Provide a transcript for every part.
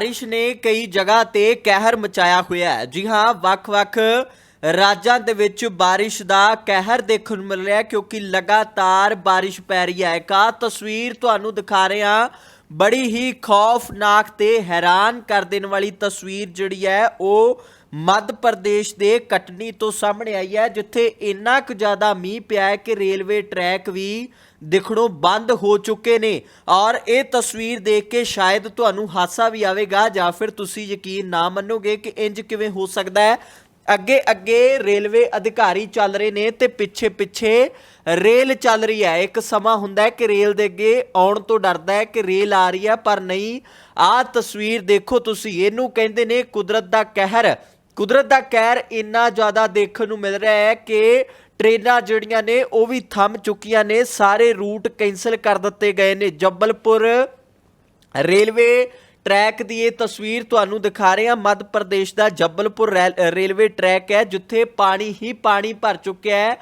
ਬਾਰਿਸ਼ ਨੇ ਕਈ ਜਗ੍ਹਾ ਤੇ ਕਹਿਰ ਮਚਾਇਆ ਹੋਇਆ ਹੈ। ਜੀ ਹਾਂ, ਵੱਖ-ਵੱਖ ਰਾਜਾਂ ਦੇ ਵਿੱਚ ਬਾਰਿਸ਼ ਦਾ ਕਹਿਰ ਦੇਖਣ ਨੂੰ ਮਿਲ ਰਿਹਾ ਕਿਉਂਕਿ ਲਗਾਤਾਰ ਬਾਰਿਸ਼ ਪੈ ਰਹੀ ਹੈ। ਇੱਕ ਆਹ ਤਸਵੀਰ ਤੁਹਾਨੂੰ ਦਿਖਾ ਰਹੇ ਹਾਂ। ਬੜੀ ਹੀ ਖੌਫਨਾਕ ਤੇ ਹੈਰਾਨ ਕਰ ਦੇਣ ਵਾਲੀ ਤਸਵੀਰ ਜਿਹੜੀ ਹੈ, ਉਹ ਮੱਧ ਪ੍ਰਦੇਸ਼ ਦੇ ਕਟਨੀ ਤੋਂ ਸਾਹਮਣੇ ਆਈ ਹੈ, ਜਿੱਥੇ ਇੰਨਾ ਕੁ ਜ਼ਿਆਦਾ ਮੀਂਹ ਪਿਆ ਹੈ ਕਿ ਰੇਲਵੇ ਟਰੈਕ ਵੀ ਦਿਖਣੋਂ ਬੰਦ ਹੋ ਚੁੱਕੇ ਨੇ। ਔਰ ਇਹ ਤਸਵੀਰ ਦੇਖ ਕੇ ਸ਼ਾਇਦ ਤੁਹਾਨੂੰ ਹਾਸਾ ਵੀ ਆਵੇਗਾ, ਜਾਂ ਫਿਰ ਤੁਸੀਂ ਯਕੀਨ ਨਾ ਮੰਨੋਗੇ ਕਿ ਇੰਜ ਕਿਵੇਂ ਹੋ ਸਕਦਾ ਹੈ। ਅੱਗੇ ਅੱਗੇ ਰੇਲਵੇ ਅਧਿਕਾਰੀ ਚੱਲ ਰਹੇ ਨੇ ਤੇ ਪਿੱਛੇ ਪਿੱਛੇ ਰੇਲ ਚੱਲ ਰਹੀ ਹੈ। ਇੱਕ ਸਮਾਂ ਹੁੰਦਾ ਹੈ ਕਿ ਰੇਲ ਦੇ ਅੱਗੇ ਆਉਣ ਤੋਂ ਡਰਦਾ ਹੈ ਕਿ ਰੇਲ ਆ ਰਹੀ ਹੈ, ਪਰ ਨਹੀਂ। ਆਹ ਤਸਵੀਰ ਦੇਖੋ ਤੁਸੀਂ, ਇਹਨੂੰ ਕਹਿੰਦੇ ਨੇ ਕੁਦਰਤ ਦਾ ਕਹਿਰ। ਕੁਦਰਤ ਦਾ ਕਹਿਰ ਇੰਨਾ ਜ਼ਿਆਦਾ ਦੇਖਣ ਨੂੰ ਮਿਲ ਰਿਹਾ ਹੈ ਕਿ ਟ੍ਰੇਨਾਂ ਜਿਹੜੀਆਂ ਨੇ, ਉਹ ਵੀ ਥੰਮ ਚੁੱਕੀਆਂ ਨੇ। ਸਾਰੇ ਰੂਟ ਕੈਂਸਲ ਕਰ ਦਿੱਤੇ ਗਏ ਨੇ। ਜੱਬਲਪੁਰ ਰੇਲਵੇ ਟਰੈਕ ਦੀ ਇਹ ਤਸਵੀਰ ਤੁਹਾਨੂੰ ਦਿਖਾ ਰਹੇ ਹਾਂ। ਮੱਧ ਪ੍ਰਦੇਸ਼ ਦਾ ਜੱਬਲਪੁਰ ਰੈਲ- ਰੇਲਵੇ ਟਰੈਕ ਹੈ, ਜਿੱਥੇ ਪਾਣੀ ਹੀ ਪਾਣੀ ਭਰ ਚੁੱਕਿਆ ਹੈ।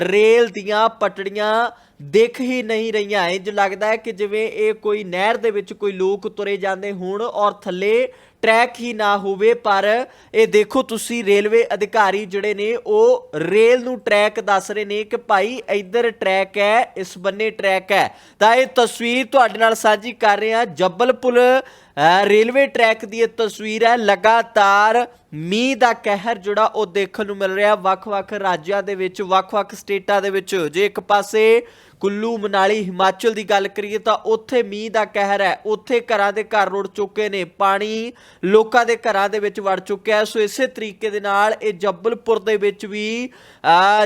ਰੇਲ ਦੀਆਂ ਪਟੜੀਆਂ ਦੇਖ ਹੀ ਨਹੀਂ ਰਹੀਆਂ। ਇੰਜ ਲੱਗਦਾ ਹੈ ਕਿ ਜਿਵੇਂ ਇਹ ਕੋਈ ਨਹਿਰ ਦੇ ਵਿੱਚ ਕੋਈ ਲੋਕ ਤੁਰੇ ਜਾਂਦੇ ਹੋਣ ਔਰ ਥੱਲੇ ਟਰੈਕ ਹੀ ਨਾ ਹੋਵੇ ਪਰ ਇਹ ਦੇਖੋ ਤੁਸੀਂ ਰੇਲਵੇ ਅਧਿਕਾਰੀ ਜਿਹੜੇ ਨੇ ਉਹ ਰੇਲ ਨੂੰ ਟਰੈਕ ਦੱਸ ਰਹੇ ਨੇ ਕਿ ਭਾਈ ਇੱਧਰ ਟਰੈਕ ਹੈ ਇਸ ਬੰਨੇ ਟਰੈਕ ਹੈ। ਤਾਂ ਇਹ ਤਸਵੀਰ ਤੁਹਾਡੇ ਨਾਲ ਸਾਂਝੀ ਕਰ ਰਹੇ ਹਾਂ। ਜੱਬਲਪੁਰ ਅ, ਰੇਲਵੇ ਟਰੈਕ ਦੀ ਇਹ ਤਸਵੀਰ ਹੈ। ਲਗਾਤਾਰ ਮੀਂਹ ਦਾ ਕਹਿਰ ਜਿਹੜਾ ਉਹ ਦੇਖਣ ਨੂੰ ਮਿਲ ਰਿਹਾ। ਵੱਖ-ਵੱਖ ਰਾਜਾਂ ਦੇ ਵਿੱਚ ਵੱਖ-ਵੱਖ ਸਟੇਟਾਂ ਦੇ ਵਿੱਚ ਜੇ ਇੱਕ ਪਾਸੇ ਕੁੱਲੂ ਮਨਾਲੀ ਹਿਮਾਚਲ ਦੀ ਗੱਲ ਕਰੀਏ ਤਾਂ ਉੱਥੇ ਮੀਂਹ ਦਾ ਕਹਿਰ ਹੈ। ਉੱਥੇ ਘਰਾਂ ਦੇ ਘਰ ਰੁੜ ਚੁੱਕੇ ਨੇ। ਪਾਣੀ ਲੋਕਾਂ ਦੇ ਘਰਾਂ ਦੇ ਵਿੱਚ ਵੜ ਚੁੱਕਿਆ ਸੋ ਇਸੇ ਤਰੀਕੇ ਦੇ ਨਾਲ ਇਹ ਜੱਬਲਪੁਰ ਦੇ ਵਿੱਚ ਵੀ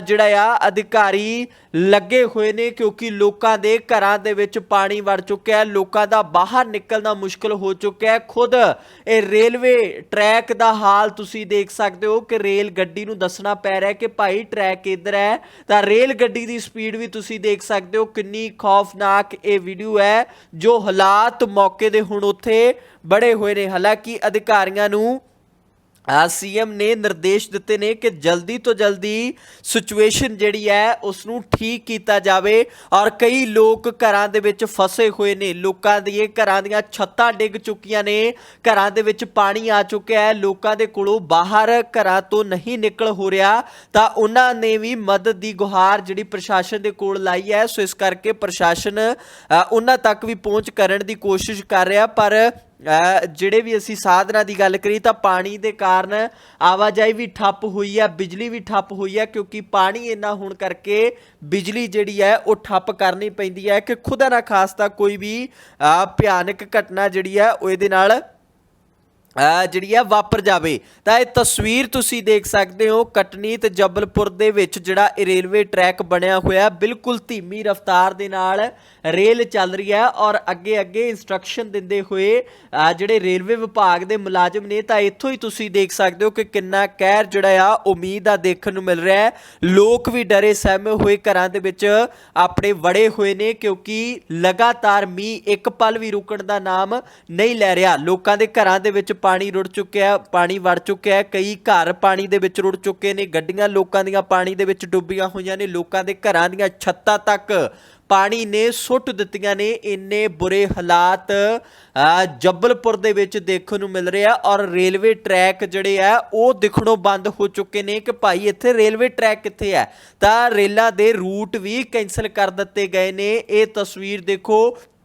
ਜਿਹੜਾ ਆ, ਅਧਿਕਾਰੀ ਲੱਗੇ ਹੋਏ ਨੇ ਕਿਉਂਕਿ ਲੋਕਾਂ ਦੇ ਘਰਾਂ ਦੇ ਵਿੱਚ ਪਾਣੀ ਵੜ ਚੁੱਕਿਆ ਲੋਕਾਂ ਦਾ ਬਾਹਰ ਨਿਕਲਣਾ ਮੁਸ਼ਕਲ ਹੋ ਚੁੱਕਿਆ ਹੈ। ਖੁਦ ਇਹ ਰੇਲਵੇ ਟਰੈਕ ਦਾ ਹਾਲ ਤੁਸੀਂ ਦੇਖ ਸਕਦੇ ਹੋ ਕਿ ਰੇਲ ਗੱਡੀ ਨੂੰ ਦੱਸਣਾ ਪੈ ਰਿਹਾ ਕਿ ਭਾਈ ਟਰੈਕ ਇੱਧਰ ਹੈ। ਤਾਂ ਰੇਲ ਗੱਡੀ ਦੀ ਸਪੀਡ ਵੀ ਤੁਸੀਂ ਦੇਖ ਸਕਦੇ ਸਕਦੇ ਹੋ ਕਿੰਨੀ ਖੌਫਨਾਕ ਇਹ ਵੀਡੀਓ ਹੈ, ਜੋ ਹਾਲਾਤ ਮੌਕੇ ਦੇ ਹੁਣ ਉੱਥੇ ਬੜੇ ਹੋਏ ਨੇ। ਹਾਲਾਂਕਿ ਅਧਿਕਾਰੀਆਂ ਨੂੰ ਸੀਐਮ ਨੇ ਨਿਰਦੇਸ਼ ਦਿੱਤੇ ਨੇ ਕਿ ਜਲਦੀ ਤੋਂ ਜਲਦੀ ਸਿਚੁਏਸ਼ਨ ਜਿਹੜੀ ਹੈ ਉਸ ਨੂੰ ਠੀਕ ਕੀਤਾ ਜਾਵੇ ਔਰ ਕਈ ਲੋਕ ਘਰਾਂ ਦੇ ਵਿੱਚ ਫਸੇ ਹੋਏ ਨੇ। ਲੋਕਾਂ ਦੀ ਘਰਾਂ ਦੀਆਂ ਛੱਤਾਂ ਡਿੱਗ ਚੁੱਕੀਆਂ ਨੇ। ਘਰਾਂ ਦੇ ਵਿੱਚ ਪਾਣੀ ਆ ਚੁੱਕਿਆ ਹੈ। ਲੋਕਾਂ ਦੇ ਕੋਲੋਂ ਬਾਹਰ ਘਰਾਂ ਤੋਂ ਨਹੀਂ ਨਿਕਲ ਹੋ ਰਿਹਾ। ਤਾਂ ਉਹਨਾਂ ਨੇ ਵੀ ਮਦਦ ਦੀ ਗੁਹਾਰ ਜਿਹੜੀ ਪ੍ਰਸ਼ਾਸਨ ਦੇ ਕੋਲ ਲਾਈ ਹੈ। ਸੋ ਇਸ ਕਰਕੇ ਪ੍ਰਸ਼ਾਸਨ ਉਹਨਾਂ ਤੱਕ ਵੀ ਪਹੁੰਚ ਕਰਨ ਦੀ ਕੋਸ਼ਿਸ਼ ਕਰ ਰਿਹਾ। ਪਰ ਜਿਹੜੇ ਵੀ ਅਸੀਂ ਸਾਧਨਾਂ ਦੀ ਗੱਲ ਕਰੀ ਤਾਂ ਪਾਣੀ ਦੇ ਕਾਰਨ ਆਵਾਜਾਈ ਵੀ ਠੱਪ ਹੋਈ ਹੈ, ਬਿਜਲੀ ਵੀ ਠੱਪ ਹੋਈ ਹੈ, ਕਿਉਂਕਿ ਪਾਣੀ ਇੰਨਾ ਹੋਣ ਕਰਕੇ ਬਿਜਲੀ ਜਿਹੜੀ ਹੈ ਉਹ ਠੱਪ ਕਰਨੀ ਪੈਂਦੀ ਹੈ। ਕਿ ਖੁਦਾ ਨਾ ਖਾਸਤਾ ਕੋਈ ਵੀ ਭਿਆਨਕ ਘਟਨਾ ਜਿਹੜੀ ਹੈ ਉਹ ਇਹਦੇ ਨਾਲ ਜਿਹੜੀ ਆ, ਵਾਪਰ ਜਾਵੇ। ਤਾਂ ਇਹ ਤਸਵੀਰ ਤੁਸੀਂ ਦੇਖ ਸਕਦੇ ਹੋ ਕਟਨੀ ਤੇ ਜਬਲਪੁਰ ਦੇ ਵਿੱਚ ਜਿਹੜਾ ਇਹ ਰੇਲਵੇ ਟਰੈਕ ਬਣਿਆ ਹੋਇਆ, ਬਿਲਕੁਲ ਧੀਮੀ ਰਫ਼ਤਾਰ ਦੇ ਨਾਲ ਰੇਲ ਚੱਲ ਰਹੀ ਹੈ ਔਰ ਅੱਗੇ ਅੱਗੇ ਇਨਸਟਰਕਸ਼ਨ ਦਿੰਦੇ ਹੋਏ ਜਿਹੜੇ ਰੇਲਵੇ ਵਿਭਾਗ ਦੇ ਮੁਲਾਜ਼ਮ ਨੇ, ਤਾਂ ਇੱਥੋਂ ਹੀ ਤੁਸੀਂ ਦੇਖ ਸਕਦੇ ਹੋ ਕਿ ਕਿੰਨਾ ਕਹਿਰ ਜਿਹੜਾ ਆ, ਉਮੀਦ ਆ ਦੇਖਣ ਨੂੰ ਮਿਲ ਰਿਹਾ ਹੈ। ਲੋਕ ਵੀ ਡਰੇ ਸਹਿਮੇ ਹੋਏ ਘਰਾਂ ਦੇ ਵਿੱਚ ਆਪਣੇ ਵੜੇ ਹੋਏ ਨੇ, ਕਿਉਂਕਿ ਲਗਾਤਾਰ ਮੀਂਹ ਇੱਕ ਪਲ ਵੀ ਰੁਕਣ ਦਾ ਨਾਮ ਨਹੀਂ ਲੈ ਰਿਹਾ। ਲੋਕਾਂ ਦੇ ਘਰਾਂ ਦੇ ਵਿੱਚ ਪਾਣੀ ਰੁੜ ਚੁੱਕਿਆ ਪਾਣੀ ਵੜ ਚੁੱਕਿਆ ਕਈ ਘਰ ਪਾਣੀ ਦੇ ਵਿੱਚ ਰੁੜ ਚੁੱਕੇ ਨੇ ਗੱਡੀਆਂ ਲੋਕਾਂ ਦੀਆਂ ਪਾਣੀ ਦੇ ਵਿੱਚ ਡੁੱਬੀਆਂ ਹੋਈਆਂ ਨੇ ਲੋਕਾਂ ਦੇ ਘਰਾਂ ਦੀਆਂ ਛੱਤਾਂ ਤੱਕ ਪਾਣੀ ਨੇ ਸੁੱਟ ਦਿੱਤੀਆਂ ਨੇ। ਇੰਨੇ ਬੁਰੇ ਹਾਲਾਤ ਅ, ਜੱਬਲਪੁਰ ਦੇ ਵਿੱਚ ਦੇਖਣ ਨੂੰ ਮਿਲ ਰਿਹਾ ਔਰ ਰੇਲਵੇ ਟਰੈਕ ਜਿਹੜੇ ਆ ਉਹ ਦਿਖਣੋਂ ਬੰਦ ਹੋ ਚੁੱਕੇ ਨੇ ਕਿ ਭਾਈ ਇੱਥੇ ਰੇਲਵੇ ਟਰੈਕ ਕਿੱਥੇ ਹੈ ਤਾਂ ਰੇਲਾਂ ਦੇ ਰੂਟ ਵੀ ਕੈਂਸਲ ਕਰ ਦਿੱਤੇ ਗਏ ਨੇ। ਇਹ ਤਸਵੀਰ ਦੇਖੋ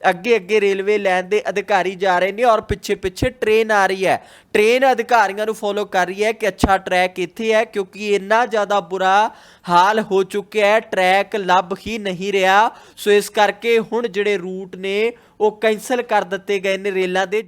ਅੱਗੇ ਅੱਗੇ ਰੇਲਵੇ ਲਾਈਨ ਦੇ ਅਧਿਕਾਰੀ ਜਾ ਰਹੇ ਨੇ ਔਰ ਪਿੱਛੇ ਪਿੱਛੇ ਟ੍ਰੇਨ ਆ ਰਹੀ ਹੈ। ਟ੍ਰੇਨ ਅਧਿਕਾਰੀਆਂ ਨੂੰ ਫੋਲੋ ਕਰ ਰਹੀ ਹੈ ਕਿ ਅੱਛਾ ਟਰੈਕ ਇੱਥੇ ਹੈ ਕਿਉਂਕਿ ਇੰਨਾ ਜ਼ਿਆਦਾ ਬੁਰਾ ਹਾਲ ਹੋ ਚੁੱਕਿਆ ਹੈ। ਟਰੈਕ ਲੱਭ ਹੀ ਨਹੀਂ ਰਿਹਾ। ਸੋ ਇਸ ਕਰਕੇ ਹੁਣ ਜਿਹੜੇ ਰੂਟ ਨੇ ਉਹ ਕੈਂਸਲ ਕਰ ਦਿੱਤੇ ਗਏ ਨੇ ਰੇਲਾਂ ਦੇ।